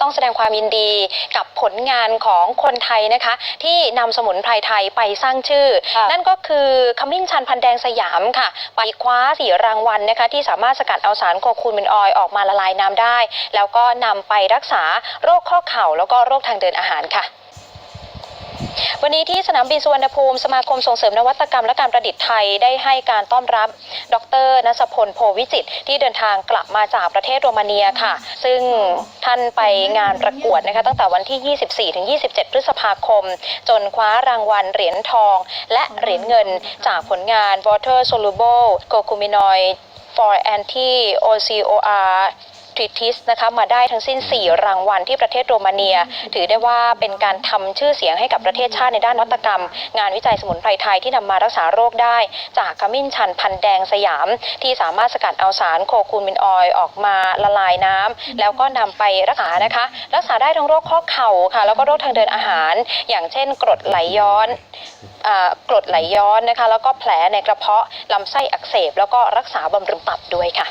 ต้องแสดงความยินดีกับผลงานของคนไทยนะคะ ที่นำสมุนไพรไทยไปสร้างชื่อค่ะนั่นก็คือขมิ้นชันพันแดงสยามค่ะ ไปคว้าสี่รางวัลนะคะ ที่สามารถสกัดเอาสารโคคูมินออยล์ออกมาละลายน้ำได้ แล้วก็นำไปรักษาโรคข้อเข่าแล้วก็โรคทางเดินอาหารค่ะ วันนี้ที่สนามบินสุวรรณภูมิสมาคมส่งเสริมนวัตกรรมและการประดิษฐ์ไทยได้ให้การต้อนรับ ดรนัสพลโพวิจิตที่เดินทางกลับมาจากประเทศโรมาเนียค่ะ ซึ่งท่านไปงานประกวดนะคะตั้งแต่วันที่ 24 ถึง 27 พฤษภาคม จนคว้ารางวัลเหรียญทอง และเหรียญเงินจากผลงาน Water Soluble Curcuminoid for Anti OCOR ริทิสนะคะมาได้ทั้งสิ้น 4 รางวัลที่ประเทศโรมาเนีย ถือได้ว่าเป็นการทำชื่อเสียงให้กับประเทศชาติในด้านนวัตกรรม งานวิจัยสมุนไพรไทยที่นำมารักษาโรคได้ จากขมิ้นชันพันแดงสยาม ที่สามารถสกัดเอาสารโคคูมินออยล์ออกมาละลายน้ำแล้วก็นำไปรักษานะคะ รักษาได้ทั้งโรคข้อเข่าค่ะ แล้วก็โรคทางเดินอาหาร อย่างเช่น กรดไหลย้อนอ่ากรดไหลย้อนนะคะ แล้วก็แผลในกระเพาะลำไส้อักเสบ แล้วก็รักษาบำรุงตับด้วยค่ะ